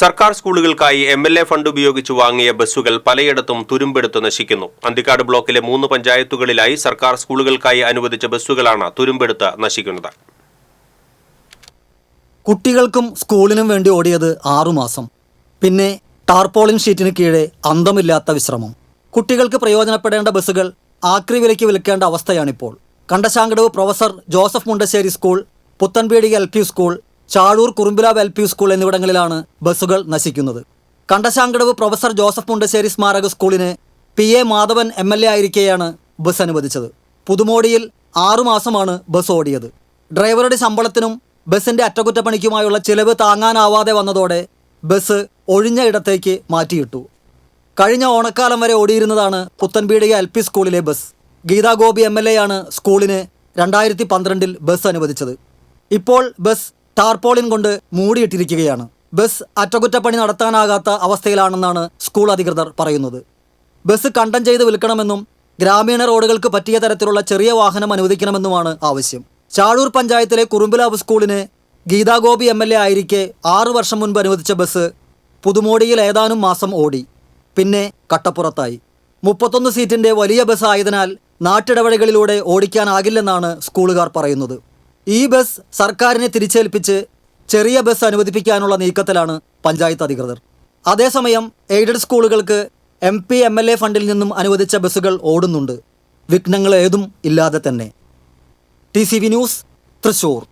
സർക്കാർ സ്കൂളുകൾക്കായി M L A fund ഉപയോഗിച്ച് വാങ്ങിയ ബസ്സുകൾ പലയിടത്തും തുരുമ്പെടുത്ത് നശിക്കുന്നു. അന്തിക്കാട് ബ്ലോക്കിലെ മൂന്ന് പഞ്ചായത്തുകളിലായി സർക്കാർ സ്കൂളുകൾക്കായി അനുവദിച്ച ബസ്സുകളാണ് തുരുമ്പെടുത്ത് നശിക്കുന്നത്. കുട്ടികൾക്കും സ്കൂളിനും വേണ്ടി ഓടിയത് ആറുമാസം പിന്നെ ടാർപോളിൻ ഷീറ്റിന് കീഴെ അന്തമില്ലാത്ത വിശ്രമം. കുട്ടികൾക്ക് പ്രയോജനപ്പെടേണ്ട ബസ്സുകൾ ആക്രി വിലയ്ക്ക് വിൽക്കേണ്ട അവസ്ഥയാണിപ്പോൾ. Kandassankadavu professor Joseph Mundassery school Puthenpeedika L P school Chazhoor Kurumbilavu L P school എന്നിവിടങ്ങളിലാണ് ബസ്സുകൾ നശിക്കുന്നത്. കണ്ടശാങ്കടവ് പ്രൊഫസർ ജോസഫ് മുണ്ടശ്ശേരി സ്മാരക സ്കൂളിന് P A Madhavan M L A ആയിരിക്കെയാണ് bus അനുവദിച്ചത്. പുതുമോടിയിൽ ആറുമാസമാണ് ബസ് ഓടിയത്. ഡ്രൈവറുടെ ശമ്പളത്തിനും ബസിന്റെ അറ്റകുറ്റപ്പണിക്കുമായുള്ള ചിലവ് താങ്ങാനാവാതെ വന്നതോടെ ബസ് ഒഴിഞ്ഞ ഇടത്തേക്ക് മാറ്റിയിട്ടു. കഴിഞ്ഞ ഓണക്കാലം വരെ ഓടിയിരുന്നതാണ് പുത്തൻപീടിക എൽ പി സ്കൂളിലെ bus. Geetha Gopi M L A ആണ് സ്കൂളിന് രണ്ടായിരത്തി പന്ത്രണ്ടിൽ ബസ് അനുവദിച്ചത്. ഇപ്പോൾ ബസ് ടാർപോളിൻ കൊണ്ട് മൂടിയിട്ടിരിക്കുകയാണ്. ബസ് അറ്റകുറ്റപ്പണി നടത്താനാകാത്ത അവസ്ഥയിലാണെന്നാണ് സ്കൂൾ അധികൃതർ പറയുന്നത്. ബസ് കണ്ടം ചെയ്ത് വിൽക്കണമെന്നും ഗ്രാമീണ റോഡുകൾക്ക് പറ്റിയ തരത്തിലുള്ള ചെറിയ വാഹനം അനുവദിക്കണമെന്നുമാണ് ആവശ്യം. ചാഴൂർ പഞ്ചായത്തിലെ കുറുമ്പിലാവ് സ്കൂളിന് ഗീതാഗോപി എം എൽ എ ആയിരിക്കെ ആറു വർഷം മുൻപ് അനുവദിച്ച ബസ് പുതുമോടിയിൽ ഏതാനും മാസം ഓടി. പിന്നെ കട്ടപ്പുറത്തായി. മുപ്പത്തൊന്ന് സീറ്റിന്റെ വലിയ ബസ് ആയതിനാൽ നാട്ടിടവഴികളിലൂടെ ഓടിക്കാനാകില്ലെന്നാണ് സ്കൂളുകാർ പറയുന്നത്. ഈ ബസ് സർക്കാരിനെ തിരിച്ചേൽപ്പിച്ച് ചെറിയ ബസ് അനുവദിപ്പിക്കാനുള്ള നീക്കത്തിലാണ് പഞ്ചായത്ത് അധികൃതർ. അതേസമയം എയ്ഡഡ് സ്കൂളുകൾക്ക് M P M L A ഫണ്ടിൽ നിന്നും അനുവദിച്ച ബസ്സുകൾ ഓടുന്നുണ്ട്. വിഘ്നങ്ങൾ ഏതും ഇല്ലാതെ തന്നെ. T C V news Thrissur.